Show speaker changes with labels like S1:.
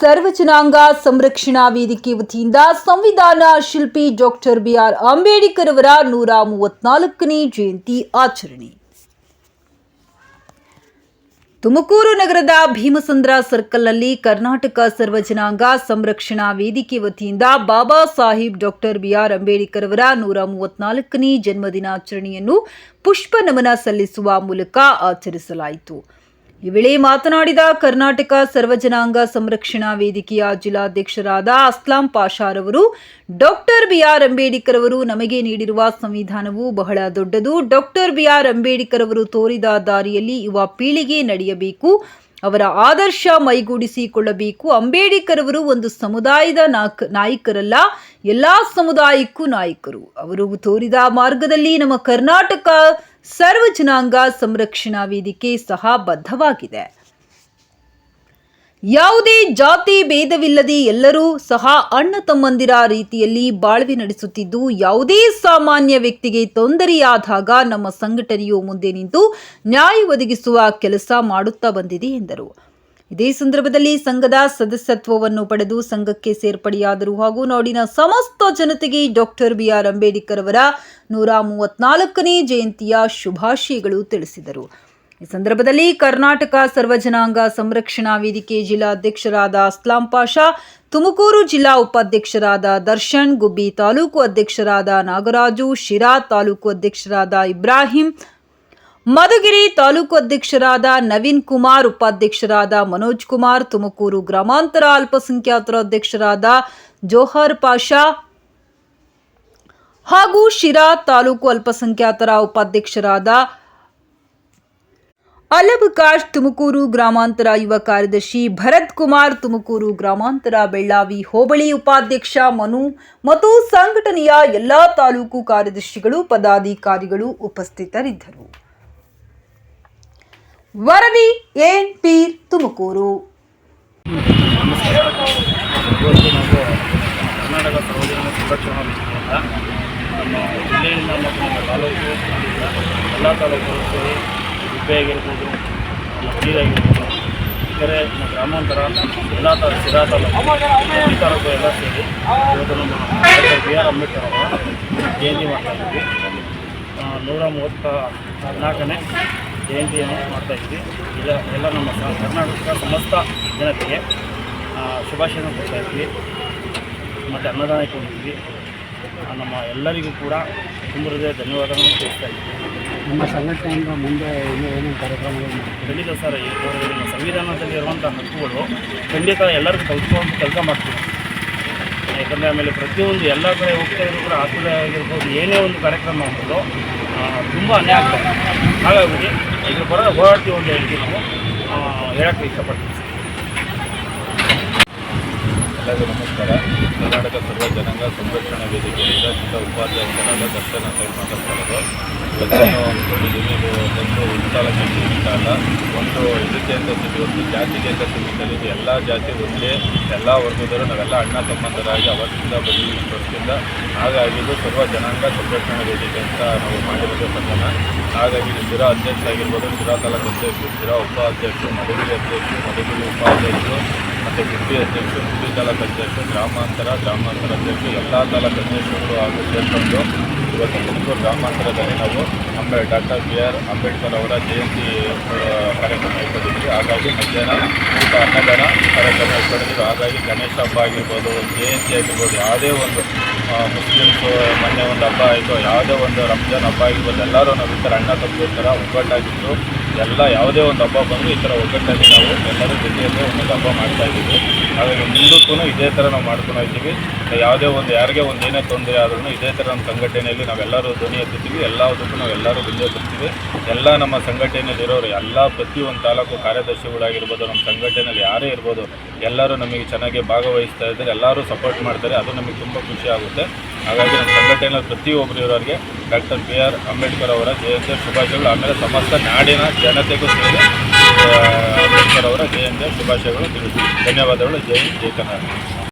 S1: ಸರ್ವ ಜನಾಂಗ ಸಂರಕ್ಷಣಾ ವೇದಿಕೆ ವತಿಯಿಂದ ಸಂವಿಧಾನ ಶಿಲ್ಪಿ ಡಾಕ್ಟರ್ ಬಿಆರ್ ಅಂಬೇಡ್ಕರ್ ಅವರ ನೂರ ಮೂವತ್ನಾಲ್ಕನೇ ಜಯಂತಿ ಆಚರಣೆ. ತುಮಕೂರು ನಗರದ ಭೀಮಸಂದ್ರ ಸರ್ಕಲ್ನಲ್ಲಿ ಕರ್ನಾಟಕ ಸರ್ವ ಜನಾಂಗ ಸಂರಕ್ಷಣಾ ವೇದಿಕೆ ವತಿಯಿಂದ Baba Saheb doctor B R Ambedkar ಅವರ ನೂರ ಮೂವತ್ನಾಲ್ಕನೇ ಜನ್ಮದಿನಾಚರಣೆಯನ್ನು ಪುಷ್ಪ ನಮನ ಸಲ್ಲಿಸುವ ಮೂಲಕ ಆಚರಿಸಲಾಯಿತು. ಈ ವೇಳೆ ಮಾತನಾಡಿದ ಕರ್ನಾಟಕ ಸರ್ವಜನಾಂಗ ಸಂರಕ್ಷಣಾ ವೇದಿಕೆಯ ಜಿಲ್ಲಾಧ್ಯಕ್ಷರಾದ ಅಸ್ಲಾಂ ಪಾಷಾರವರು ಡಾಕ್ಟರ್ ಬಿಆರ್ ಅಂಬೇಡ್ಕರ್ ಅವರು ನಮಗೆ ನೀಡಿರುವ ಸಂವಿಧಾನವು ಬಹಳ ದೊಡ್ಡದು. ಡಾಕ್ಟರ್ ಬಿಆರ್ ಅಂಬೇಡ್ಕರ್ ಅವರು ತೋರಿದ ದಾರಿಯಲ್ಲಿ ಯುವ ಪೀಳಿಗೆ ನಡೆಯಬೇಕು, ಅವರ ಆದರ್ಶ ಮೈಗೂಡಿಸಿಕೊಳ್ಳಬೇಕು. ಅಂಬೇಡ್ಕರ್ ಅವರು ಒಂದು ಸಮುದಾಯದ ನಾಕ್, ನಾಯಕರಲ್ಲ, ಎಲ್ಲ ಸಮುದಾಯಕ್ಕೂ ನಾಯಕರು. ಅವರು ತೋರಿದ ಮಾರ್ಗದಲ್ಲಿ ನಮ್ಮ ಕರ್ನಾಟಕ ಸರ್ವ ಜನಾಂಗ ಸಂರಕ್ಷಣಾ ವೇದಿಕೆ ಸಹ ಬದ್ಧವಾಗಿದೆ. ಯಾವುದೇ ಜಾತಿ ಭೇದವಿಲ್ಲದೆ ಎಲ್ಲರೂ ಸಹ ಅಣ್ಣ ತಮ್ಮಂದಿರ ರೀತಿಯಲ್ಲಿ ಬಾಳ್ವೆ ನಡೆಸುತ್ತಿದ್ದು, ಯಾವುದೇ ಸಾಮಾನ್ಯ ವ್ಯಕ್ತಿಗೆ ತೊಂದರೆಯಾದಾಗ ನಮ್ಮ ಸಂಘಟನೆಯು ಮುಂದೆ ನಿಂತು ನ್ಯಾಯ ಒದಗಿಸುವ ಕೆಲಸ ಮಾಡುತ್ತಾ ಬಂದಿದೆ ಎಂದರು. ಇದೇ ಸಂದರ್ಭದಲ್ಲಿ ಸಂಘದ ಸದಸ್ಯತ್ವವನ್ನು ಪಡೆದು ಸಂಘಕ್ಕೆ ಸೇರ್ಪಡೆಯಾದರು. ಹಾಗೂ ನಾಡಿನ ಸಮಸ್ತ ಜನತೆಗೆ ಡಾಕ್ಟರ್ ಬಿ ಆರ್ ಅಂಬೇಡ್ಕರ್ ಅವರ ನೂರ ಮೂವತ್ನಾಲ್ಕನೇ ಜಯಂತಿಯ ಶುಭಾಶಯಗಳು ತಿಳಿಸಿದರು. ಈ ಸಂದರ್ಭದಲ್ಲಿ ಕರ್ನಾಟಕ ಸರ್ವಜನಾಂಗ ಸಂರಕ್ಷಣಾ ವೇದಿಕೆ ಜಿಲ್ಲಾಧ್ಯಕ್ಷರಾದ ಅಸ್ಲಾಂ ಪಾಷಾ, ತುಮಕೂರು ಜಿಲ್ಲಾ ಉಪಾಧ್ಯಕ್ಷರಾದ ದರ್ಶನ್, ಗುಬ್ಬಿ ತಾಲೂಕು ಅಧ್ಯಕ್ಷರಾದ ನಾಗರಾಜು, ಶಿರಾ ತಾಲೂಕು ಅಧ್ಯಕ್ಷರಾದ ಇಬ್ರಾಹಿಂ ಮಧುಗಿರಿ ತಾಲೂಕು ಅಧ್ಯಕ್ಷರಾದ ನವೀನ್ ಕುಮಾರ್, ಉಪಾಧ್ಯಕ್ಷರಾದ ಮನೋಜ್ ಕುಮಾರ್, ತುಮಕೂರು ಗ್ರಾಮಾಂತರ ಅಲ್ಪಸಂಖ್ಯಾತರ ಅಧ್ಯಕ್ಷರಾದ ಜೋಹರ್ ಪಾಷಾ ಹಾಗೂ ಶಿರಾ ತಾಲೂಕು ಅಲ್ಪಸಂಖ್ಯಾತರ ಉಪಾಧ್ಯಕ್ಷರಾದ ಅಲಬಕಾಶ್ ತುಮಕೂರು ಗ್ರಾಮಾಂತರ ಯುವ ಕಾರ್ಯದರ್ಶಿ ಭರತ್ ಕುಮಾರ್, ತುಮಕೂರು ಗ್ರಾಮಾಂತರ ಬೆಳ್ಳಾವಿ ಹೋಬಳಿ ಉಪಾಧ್ಯಕ್ಷ ಮನು ಮತ್ತು ಸಂಘಟನೆಯ ಎಲ್ಲಾ ತಾಲೂಕು ಕಾರ್ಯದರ್ಶಿಗಳು, ಪದಾಧಿಕಾರಿಗಳು ಉಪಸ್ಥಿತರಿದ್ದರು. ವರದಿ ಏನ್ ಪೀರ್ ತುಮಕೂರು
S2: ಕರ್ನಾಟಕ ನಮ್ಮ ನಮ್ಮ ಸೇರಿ ಗ್ರಾಮಾಂತರ ಎಲ್ಲ ತರ ಶಿರಾ ತಾಲೂಕು ತಾಲೂಕು ಎಲ್ಲ ಸೇರಿ ಇವತ್ತು ನಮ್ಮ ಬಿ ಆರ್ ಅಂಬೇಡ್ಕರ್ ಅವರ ಜಯಂತಿ ಮಾಡ್ತಾ ಇದ್ದೀವಿ ನೂರ ಮೂವತ್ತ ನಾಲ್ಕನೇ ಜಯಂತಿಯನ್ನು ಮಾಡ್ತಾ ಇದ್ವಿ ಇಲ್ಲ ಎಲ್ಲ ನಮ್ಮ ಕರ್ನಾಟಕದ ಕರ್ನಾಟಕ ಸಮಸ್ತ ಜನತೆಗೆ ಶುಭಾಶಯನ ಕೊಡ್ತಾ ಇದ್ವಿ ಮತ್ತು ಅನ್ನದಾನ ಕೊಡ್ತೀವಿ ಆ, ನಮ್ಮ ಎಲ್ಲರಿಗೂ ಕೂಡ ತುಂಬ ಹೃದಯ ಧನ್ಯವಾದಗಳನ್ನು ತಿಳಿಸ್ತಾ ಇದ್ವಿ
S3: ನಮ್ಮ ಸಂಘಟನೆಯಿಂದ ಮುಂದೆ ಇನ್ನೂ ಏನೇನು ಕಾರ್ಯಕ್ರಮಗಳು ಮಾಡ್ತೀವಿ
S2: ಖಂಡಿತ ಸರ್ ಈ ನಮ್ಮ ಸಂವಿಧಾನದಲ್ಲಿ ಇರುವಂಥ ಹಕ್ಕುಗಳು ಖಂಡಿತ ಎಲ್ಲರಿಗೂ ಕಲ್ತ್ಕೊಂಡು ಕೆಲಸ ಮಾಡ್ತೀವಿ. ಯಾಕಂದರೆ ಆಮೇಲೆ ಪ್ರತಿಯೊಂದು ಎಲ್ಲ ಕಡೆ ಹೋಗ್ತಾ ಇದ್ರು ಕೂಡ ಆಸ್ಪತ್ರೆ ಆಗಿರ್ಬೋದು ಏನೇ ಒಂದು ಕಾರ್ಯಕ್ರಮ ಮಾಡೋದು ತುಂಬ ಅನ್ಯಾಯ ಆಗ್ತದೆ ಹಾಗಾಗಿ ಇದ್ರ ಬರೋ ಹೋರಾಡ್ತೀವಿ ಅಂತ ಹೇಳ್ತೀವಿ ನಾವು. ಹೇಳಕ್ಕೆ ಇಷ್ಟಪಡ್ತೀವಿ
S4: ಎಲ್ಲರಿಗೂ ನಮಸ್ಕಾರ. ಕರ್ನಾಟಕ ಸರ್ವ ಜನಾಂಗ ಸಂರಕ್ಷಣಾ ವೇದಿಕೆಯಿಂದ ಜಿಲ್ಲಾ ಉಪಾಧ್ಯಕ್ಷರಾದ ದರ್ಶನ್ ಅಂತ ಹೇಳಿ ಮಾತಾಡ್ತಾ ಇರೋದು. ಇವತ್ತೇನು ಅಂದ್ಕೊಂಡಿದ್ದೀನಿ ಇದು ಒಂದು ಸೀಮಿತ ಅಲ್ಲ ಒಂದು ಇದಕ್ಕೆ ಅಂತ ಸಿಗಿ ಒಂದು ಜಾತಿಗೆ ಅಂತ. ಇದು ಎಲ್ಲ ಜಾತಿ ಒಂದೇ, ಎಲ್ಲ ವರ್ಗದವರು, ನಾವೆಲ್ಲ ಅಣ್ಣ ತಮ್ಮಂದರಾಗಿ ಅವತ್ತಿಂದ ಬಂದು ವರ್ಷದಿಂದ ಹಾಗಾಗಿ ಇದು ಸರ್ವ ಜನಾಂಗ ಸಂರಕ್ಷಣಾ ವೇದಿಕೆ ಅಂತ ನಾವು ಮಾಡಿರೋದು ಸಂಘನ ಹಾಗಾಗಿ ಇದು ಶಿರಾ ಅಧ್ಯಕ್ಷ ಆಗಿರ್ಬೋದು ಶಿರಾ ತಾಲೂಕು ಅಧ್ಯಕ್ಷರು ಶಿರಾ ಉಪಾಧ್ಯಕ್ಷರು ಮಧುಗಿರಿ ಅಧ್ಯಕ್ಷರು ಮಧುಗಿರಿ ಉಪಾಧ್ಯಕ್ಷರು ಮತ್ತು ಗುಬ್ಬಿ ಅಧ್ಯಕ್ಷರು ಗುಬ್ಬಿ ತಾಲೂಕು ಅಧ್ಯಕ್ಷರು ಗ್ರಾಮಾಂತರ ಗ್ರಾಮಾಂತರ ಅಧ್ಯಕ್ಷರು ಎಲ್ಲ ತಾಲೂಕು ಅಧ್ಯಕ್ಷರುಗಳು ಹಾಗೂ ಸೇರಿಕೊಂಡು ಇವತ್ತು ತುಮಕೂರು ಗ್ರಾಮಾಂತರದಲ್ಲಿ ನಾವು ಅಂಬೆ, ಡಾಕ್ಟರ್ ಬಿ ಆರ್ ಅಂಬೇಡ್ಕರ್ ಅವರ ಜಯಂತಿ ಕಾರ್ಯಕ್ರಮ ಇಟ್ಕೊಂಡಿದ್ವಿ ಹಾಗಾಗಿ ಮಧ್ಯಾಹ್ನ ಊಟ, ಅನ್ನದಾನ ಕಾರ್ಯಕ್ರಮ ಇಟ್ಕೊಂಡಿದ್ವಿ ಹಾಗಾಗಿ ಗಣೇಶ ಹಬ್ಬ ಆಗಿರ್ಬೋದು, ಜಯಂತಿ ಆಗಿರ್ಬೋದು, ಯಾವುದೇ ಒಂದು ಮುಸ್ಲಿಮ್ಸು ಮೊನ್ನೆ ಒಂದು ಹಬ್ಬ ಆಯಿತು, ಯಾವುದೇ ಒಂದು ರಂಜಾನ್ ಹಬ್ಬ ಆಗಿರ್ಬೋದು, ಎಲ್ಲರೂ ನಾವು ಈ ಥರ ಅಣ್ಣ ತಮ್ಮ ಥರ ಒಗ್ಗಟ್ಟಾಗಿತ್ತು. ಎಲ್ಲ ಯಾವುದೇ ಒಂದು ಹಬ್ಬ ಬಂದರೂ ಈ ಥರ ಒಗ್ಗಟ್ಟಾಗಿ ನಾವು ಎಲ್ಲರೂ ಜೊತೆಯಲ್ಲಿ ಒಂದೊಂದು ಹಬ್ಬ ಮಾಡ್ತಾ ಇದ್ದೀವಿ. ಹಾಗಾಗಿ ಮುಂದಕ್ಕೂ ಇದೇ ಥರ ನಾವು ಮಾಡ್ಕೊಂಡು ಹೋಗ್ತೀವಿ ಯಾವುದೇ ಒಂದು ಯಾರಿಗೆ ಒಂದು ಏನೇ ತೊಂದರೆ ಆದ್ರೂ ಇದೇ ಥರ ನಮ್ಮ ಸಂಘಟನೆಯಲ್ಲಿ ನಾವೆಲ್ಲರೂ ಧ್ವನಿ ಎತ್ತುತ್ತೀವಿ. ಎಲ್ಲದಕ್ಕೂ ನಾವೆಲ್ಲರೂ ಮುಂದೆ ಬರ್ತೀವಿ ಎಲ್ಲ ನಮ್ಮ ಸಂಘಟನೆಯಲ್ಲಿರೋರು ಎಲ್ಲ ಪ್ರತಿಯೊಂದು ತಾಲೂಕು ಕಾರ್ಯದರ್ಶಿಗಳಾಗಿರ್ಬೋದು, ನಮ್ಮ ಸಂಘಟನೆಯಲ್ಲಿ ಯಾರೇ ಇರ್ಬೋದು, ಎಲ್ಲರೂ ನಮಗೆ ಚೆನ್ನಾಗಿ ಭಾಗವಹಿಸ್ತಾ ಇದ್ದಾರೆ. ಎಲ್ಲರೂ ಸಪೋರ್ಟ್ ಮಾಡ್ತಾರೆ. ಅದು ನಮಗೆ ತುಂಬ ಖುಷಿ ಆಗುತ್ತೆ. ಹಾಗಾಗಿ ನಮ್ಮ ಸಂಘಟನೆಯ ಪ್ರತಿಯೊಬ್ಬರು ಇರೋರಿಗೆ ಡಾಕ್ಟರ್ ಬಿ ಆರ್ ಅಂಬೇಡ್ಕರ್ ಅವರ ಜಯಂತಿ ಶುಭಾಶಯಗಳು. ಆಮೇಲೆ ಸಮಸ್ತ ನಾಡಿನ ಜನತೆಗೂ ಸೇರಿ ಅಂಬೇಡ್ಕರ್ ಅವರ ಜಯಂತಿಯ ಶುಭಾಶಯಗಳು ತಿಳಿಸಿ ಧನ್ಯವಾದಗಳು. ಜೈ ಜೈ ಕರ್ನಾಟಕ.